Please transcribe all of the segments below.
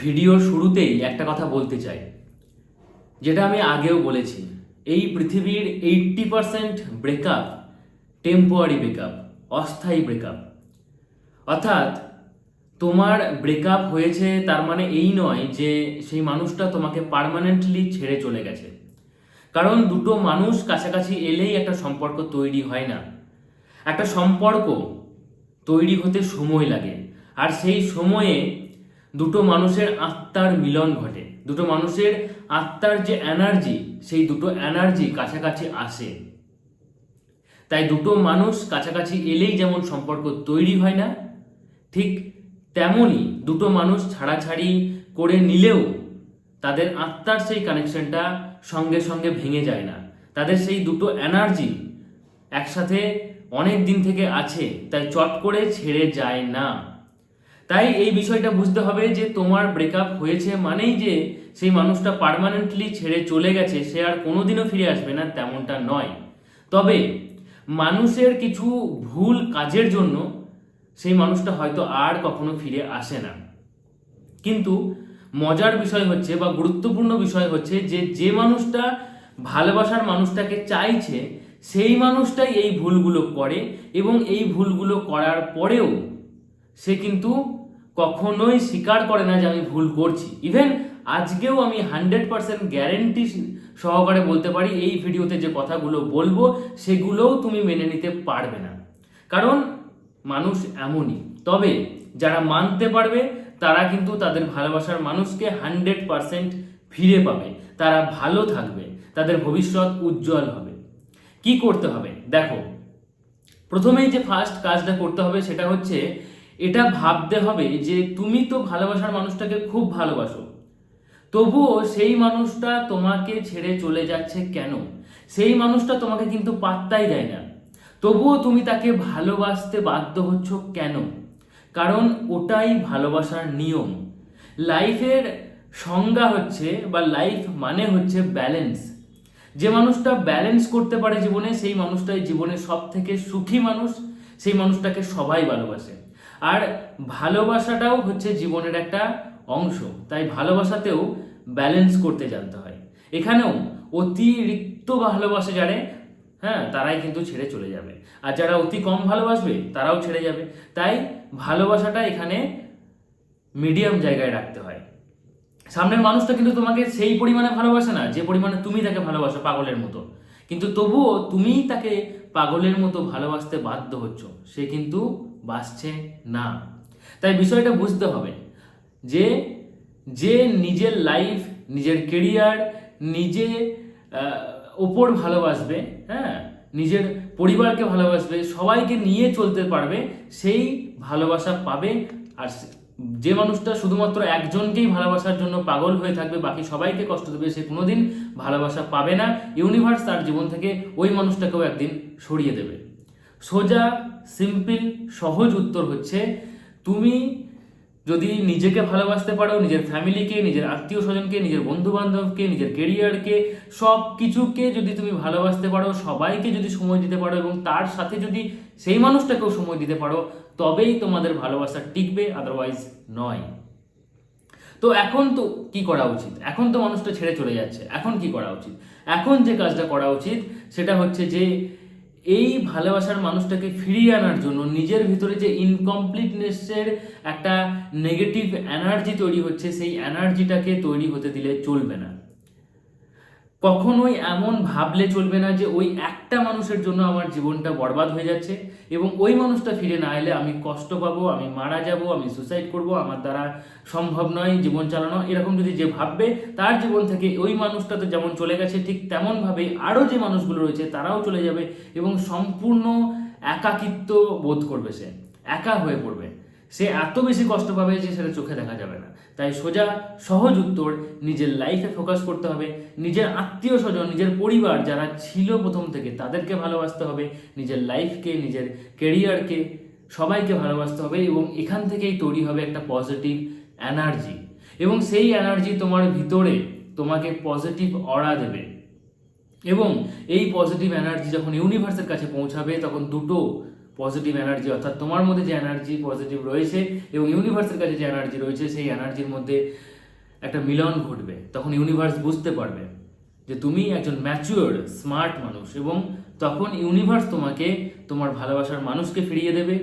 ভিডিওর শুরুতেই একটা কথা বলতে চাই, যেটা আমি আগেও বলেছি। এই পৃথিবীর eighty percent breakup temporary breakup অস্থায়ী ব্রেকআপ অর্থাৎ তোমার ব্রেকআপ হয়েছে তার মানে এই নয় যে সেই মানুষটা তোমাকে পার্মানেন্টলি ছেড়ে চলে গেছে। কারণ দুটো মানুষ কাছাকাছি এলেই একটা সম্পর্ক তৈরি হয় না। একটা সম্পর্ক তৈরি হতে সময় লাগে, আর সেই সময়ে দুটো মানুষের আত্মার মিলন ঘটে। দুটো মানুষের আত্মার যে এনার্জি সেই দুটো এনার্জি কাছাকাছি আসে। তাই দুটো মানুষ কাছাকাছি এলেই যেমন সম্পর্ক তৈরি হয় না, ঠিক তেমনই দুটো মানুষ ছাড়াছাড়ি করে নিলেও তাদের আত্মার সেই কানেকশনটা সঙ্গে সঙ্গে ভেঙে যায় না। তাদের সেই দুটো এনার্জি একসাথে অনেক দিন থেকে আছে, তাই চট করে ছেড়ে যায় না। তাই এই বিষয়টা বুঝতে হবে যে তোমার ব্রেকআপ হয়েছে মানেই যে সেই মানুষটা পার্মানেন্টলি ছেড়ে চলে গেছে, সে আর কোনোদিনও ফিরে আসবে না তেমনটা নয়। তবে মানুষের কিছু ভুল কাজের জন্য সেই মানুষটা হয়তো আর কখনো ফিরে আসে না। কিন্তু মজার বিষয় হচ্ছে বা গুরুত্বপূর্ণ বিষয় হচ্ছে যে যে মানুষটা ভালোবাসার মানুষটাকে চাইছে, সেই মানুষটাই এই ভুলগুলো করে এবং এই ভুলগুলো করার পরেও সে কিন্তু কখনোই স্বীকার করে না যে আমি ভুল করছি। ইভেন আজকেও আমি হান্ড্রেড পার্সেন্ট গ্যারেন্টি সহকারে বলতে পারি, এই ভিডিওতে যে কথাগুলো বলব, সেগুলোও তুমি মেনে নিতে পারবে না। কারণ মানুষ এমনই। তবে যারা মানতে পারবে, তারা কিন্তু তাদের ভালোবাসার মানুষকে হান্ড্রেড পার্সেন্ট ফিরে পাবে। তারা ভালো থাকবে, তাদের ভবিষ্যৎ উজ্জ্বল হবে। কি করতে হবে? দেখো, প্রথমেই যে ফার্স্ট কাজটা করতে হবে, সেটা হচ্ছে এটা ভাবতে হবে যে তুমি তো ভালোবাসার মানুষটাকে খুব ভালোবাসো। তবুও সেই মানুষটা তোমাকে ছেড়ে চলে যাচ্ছে কেন? সেই মানুষটা তোমাকে কিন্তু পাত্তাই দেয় না। তবুও তুমি তাকে ভালোবাসতে বাধ্য হচ্ছ কেন? কারণ ওটাই ভালোবাসার নিয়ম। লাইফের সংজ্ঞা হচ্ছে বা লাইফ মানে হচ্ছে ব্যালেন্স। যে মানুষটা ব্যালেন্স করতে পারে জীবনে, সেই মানুষটাই জীবনে সব থেকে সুখী মানুষ, সেই মানুষটাকে সবাই ভালোবাসে। আর ভালোবাসাটাও হচ্ছে জীবনের একটা অংশ। তাই ভালোবাসাতেও ব্যালেন্স করতে জানতে হয়। এখানেও অতিরিক্ত ভালোবাসে যারে হ্যাঁ তারাই কিন্তু ছেড়ে চলে যাবে। আর যারা অতি কম ভালোবাসবে, তারাও ছেড়ে যাবে। তাই ভালোবাসাটা এখানে মিডিয়াম জায়গায় রাখতে হয়। সামনের মানুষটা কিন্তু তোমাকে সেই পরিমাণে ভালোবাসে না, যে পরিমাণে তুমি তাকে ভালোবাসো, পাগলের মতো। কিন্তু তবুও তুমিই তাকে পাগলের মতো ভালোবাসতে বাধ্য হচ্ছ, সে কিন্তু বাসছে না। তাই বিষয়টা বুঝতে হবে যে যে নিজের লাইফ নিজের কেরিয়ার নিজে ওপর ভালোবাসবে হ্যাঁ? নিজের পরিবারকে ভালোবাসবে, সবাইকে নিয়ে চলতে পারবে, সেই ভালোবাসা পাবে আর যে মানুষটা শুধুমাত্র একজনকেই ভালোবাসার জন্য পাগল হয়ে থাকবে, বাকি সবাইকে কষ্ট দেবে, সে কোনোদিন ভালোবাসা পাবে না। ইউনিভার্স তার জীবন থেকে ওই মানুষটাকেও একদিন সরিয়ে দেবে। সোজা, সিম্পল, সহজ উত্তর হচ্ছে, তুমি যদি নিজেকে ভালোবাসতে পারো, নিজের ফ্যামিলিকে, নিজের আত্মীয় স্বজনকে নিজের বন্ধু বান্ধবকে নিজের কেরিয়ারকে সব কিছুকে যদি তুমি ভালোবাসতে পারো, সবাইকে যদি সময় দিতে পারো এবং তার সাথে যদি সেই মানুষটাকেও সময় দিতে পারো, তবেই তোমাদের ভালোবাসা টিকবে আদারওয়াইজ নয়। তো এখন তো কি করা উচিত? এখন তো মানুষটা ছেড়ে চলে যাচ্ছে। এখন কি করা উচিত? এখন যে কাজটা করা উচিত, সেটা হচ্ছে যে এই ভালোবাসার মানুষটাকে ফিরিয়ে আনার জন্য নিজের ভিতরে যে ইনকমপ্লিটনেসের একটা নেগেটিভ এনার্জি তৈরি হচ্ছে, সেই এনার্জিটাকে তৈরি হতে দিলে চলবে না। কখনোই এমন ভাবলে চলবে না যে ওই একটা মানুষের জন্য আমার জীবনটা বরবাদ হয়ে যাচ্ছে এবং ওই মানুষটা ফিরে না এলে আমি কষ্ট পাবো, আমি মারা যাব, আমি সুসাইড করব, আমার দ্বারা সম্ভব নয় জীবন চালানো। এরকম যদি যে ভাববে, তার জীবন থেকে ওই মানুষটা তো যেমন চলে গেছে, ঠিক তেমনভাবেই আরও যে মানুষগুলো রয়েছে তারাও চলে যাবে এবং সম্পূর্ণ একাকিত্ব বোধ করবে সে, একা হয়ে পড়বে। সে এত বেশি কষ্ট পাবে যে সেটা চোখে দেখা যাবে না। তাই সোজা, সহজ উত্তর, নিজের লাইফে ফোকাস করতে হবে। নিজের আত্মীয় স্বজন, নিজের পরিবার যারা ছিল প্রথম থেকে, তাদেরকে ভালোবাসতে হবে। নিজের লাইফকে নিজের কেরিয়ারকে সবাইকে ভালোবাসতে হবে এবং এখান থেকেই তৈরি হবে একটা পজিটিভ এনার্জি এবং সেই এনার্জি তোমার ভিতরে তোমাকে পজিটিভ অরা দেবে। এবং এই পজিটিভ এনার্জি যখন ইউনিভার্সের কাছে পৌঁছাবে, তখন দুটো পজিটিভ এনার্জি অর্থাৎ তোমার মধ্যে যে এনার্জি পজিটিভ রয়েছে এবং ইউনিভার্সের কাছে যে এনার্জি রয়েছে, সেই এনার্জির মধ্যে একটা মিলন ঘটবে। তখন ইউনিভার্স বুঝতে পারবে যে তুমি একজন ম্যাচিওর স্মার্ট মানুষ এবং তখন ইউনিভার্স তোমাকে তোমার ভালোবাসার মানুষকে ফিরিয়ে দেবে।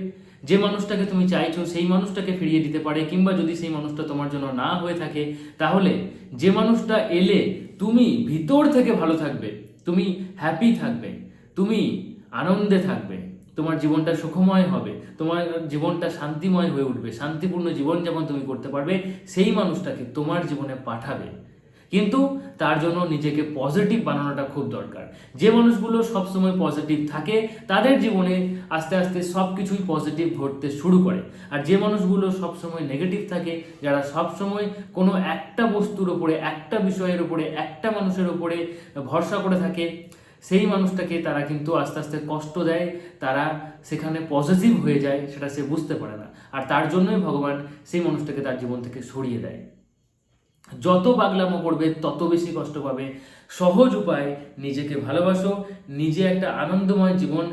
যে মানুষটাকে তুমি চাইছো, সেই মানুষটাকে ফিরিয়ে দিতে পারে কিংবা যদি সেই মানুষটা তোমার জন্য না হয়ে থাকে, তাহলে যে মানুষটা এলে তুমি ভিতর থেকে ভালো থাকবে, তুমি হ্যাপি থাকবে, তুমি আনন্দে থাকবে। তোমার জীবনটা সুখময় হবে, তোমার জীবনটা শান্তিময় হয়ে উঠবে, শান্তিপূর্ণ জীবন যেমন তুমি করতে পারবে, সেই মানুষটাকে তোমার জীবনে পাঠাবে। কিন্তু তার জন্য নিজেকে পজিটিভ বানানোটা খুব দরকার। যে মানুষগুলো সবসময় পজিটিভ থাকে, তাদের জীবনে আস্তে আস্তে সব কিছুই পজিটিভ ঘটতে শুরু করে। আর যে মানুষগুলো সবসময় নেগেটিভ থাকে, যারা সবসময় কোনো একটা বস্তুর ওপরে, একটা বিষয়ের ওপরে, একটা মানুষের ওপরে ভরসা করে থাকে সেই মানুষটাকে তারা কিন্তু আস্তে আস্তে কষ্ট দেয়, তারা সেখানে পজিটিভ হয়ে যায় সেটা সে বুঝতে পারে না। আর তার জন্যই ভগবান সেই মানুষটাকে তার জীবন থেকে সরিয়ে দেয়। যত পাগলামো করবে, তত বেশি কষ্ট পাবে। সহজ উপায়, নিজেকে ভালোবাসো, নিজে একটা আনন্দময় জীবন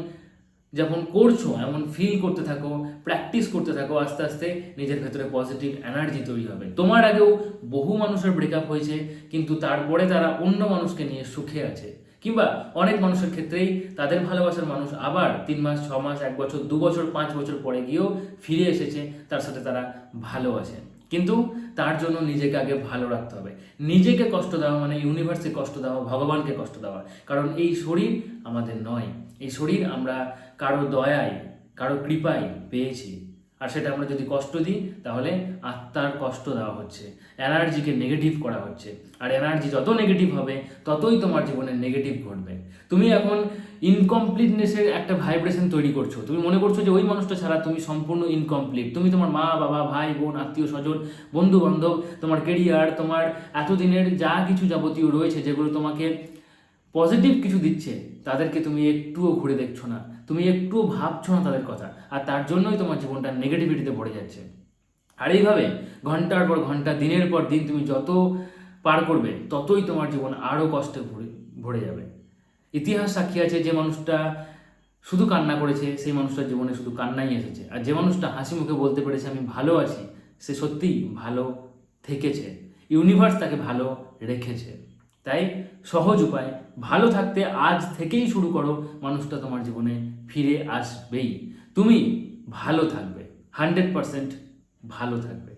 যখন করছ, এমন ফিল করতে থাকো প্র্যাকটিস করতে থাকো, আস্তে আস্তে নিজের ভেতরে পজিটিভ এনার্জি তৈরি হবে। তোমার আগেও বহু মানুষের ব্রেকআপ হয়েছে, কিন্তু তারপরে তারা অন্য মানুষকে নিয়ে সুখে আছে। কিংবা অনেক মানুষের ক্ষেত্রেই তাদের ভালোবাসার মানুষ আবার তিন মাস, ছ মাস, এক বছর, দু বছর, পাঁচ বছর পরে গিয়েও ফিরে এসেছে, তার সাথে তারা ভালো আছে। কিন্তু তার জন্য নিজেকে আগে ভালো রাখতে হবে। নিজেকে কষ্ট দেওয়া মানে ইউনিভার্সে কষ্ট দেওয়া, ভগবানকে কষ্ট দেওয়া। কারণ এই শরীর আমাদের নয়। এই শরীর আমরা কারও দয়ায়, কারও কৃপায় পেয়েছি। আর সেটা আমরা যদি কষ্ট দিই, তাহলে আত্মার কষ্ট দেওয়া হচ্ছে। এনার্জিকে নেগেটিভ করা হচ্ছে। আর এনার্জি যত নেগেটিভ হবে, ততই তোমার জীবনে নেগেটিভ ঘটবে। তুমি এখন ইনকমপ্লিটনেসের একটা ভাইব্রেশন তৈরি করছ। তুমি মনে করছ যে ওই মানুষটা ছাড়া তুমি সম্পূর্ণ ইনকমপ্লিট তুমি তোমার মা, বাবা, ভাই, বোন, আত্মীয়, স্বজন বন্ধু বান্ধব তোমার কেরিয়ার তোমার এতদিনের যা কিছু যাবতীয় রয়েছে, যেগুলো তোমাকে পজিটিভ কিছু দিচ্ছে তাদেরকে তুমি একটুও ঘুরে দেখছ না। তুমি একটুও ভাবছ না তাদের কথা। আর তার জন্যই তোমার জীবনটা নেগেটিভিটিতে ভরে যাচ্ছে। আর এইভাবে ঘণ্টার পর ঘণ্টা, দিনের পর দিন তুমি যত পার করবে, ততই তোমার জীবন আরও কষ্টে ভরে ভরে যাবে। ইতিহাস সাক্ষী আছে যে মানুষটা শুধু কান্না করেছে, সেই মানুষটার জীবনে শুধু কান্নাই এসেছে। আর যে মানুষটা হাসি মুখে বলতে পেরেছে, আমি ভালো আছি সে সত্যিই ভালো থেকেছে। ইউনিভার্স তাকে ভালো রেখেছে। তাই সহজ উপায়, ভালো থাকতে আজ থেকেই শুরু করো, মানুষটা তোমার জীবনে ফিরে আসবেই। তুমি ভালো থাকবে হান্ড্রেড পারসেন্ট ভালো থাকবে।